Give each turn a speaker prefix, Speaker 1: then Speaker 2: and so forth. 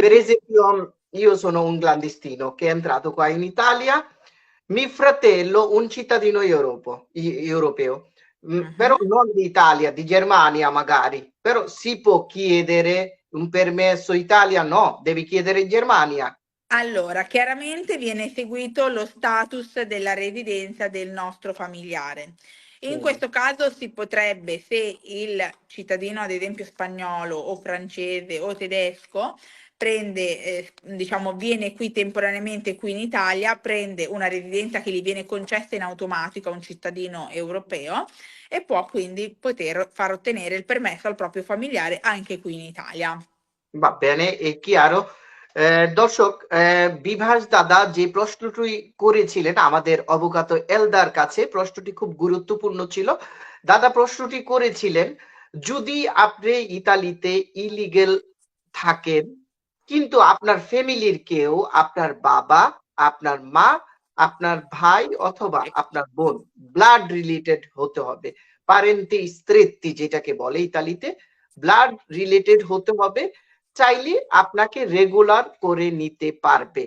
Speaker 1: Per esempio, io sono un clandestino che è entrato qua in Italia, mio fratello, un cittadino Europo, i- europeo, mm,
Speaker 2: Mhm.
Speaker 1: però non di Italia, di Germania magari, però si può chiedere un permesso Italia? No, devi chiedere Germania.
Speaker 2: Allora, chiaramente viene eseguito lo status della residenza del nostro familiare. In
Speaker 1: Mm.
Speaker 2: questo caso si potrebbe, se il cittadino, ad esempio spagnolo o francese o tedesco, prende, eh, diciamo, viene qui temporaneamente qui in Italia, prende una residenza che gli viene concessa in automatico a un cittadino europeo e può quindi poter far ottenere il permesso al proprio familiare anche qui in Italia.
Speaker 1: Va bene, è chiaro। আহ, দর্শক আহ, বিভাস দাদা যে প্রশ্নটি করেছিলেন আমাদের অবগত এলদার কাছে প্রশ্নটি খুব গুরুত্বপূর্ণ ছিল দাদা প্রশ্নটি করেছিলেন যদি আপনি ইতালিতে ইলিগেল থাকেন কিন্তু আপনার ফ্যামিলির কেউ, আপনার বাবা, আপনার মা, আপনার ভাই অথবা আপনার বোন ব্লাড রিলেটেড হতে হবে। পারেন্তি স্ত্রেত্তি যেটাকে বলে ইতালিতে ব্লাড রিলেটেড হতে হবে। চাইলে আপনাকে রেগুলার করে নিতে পারবে।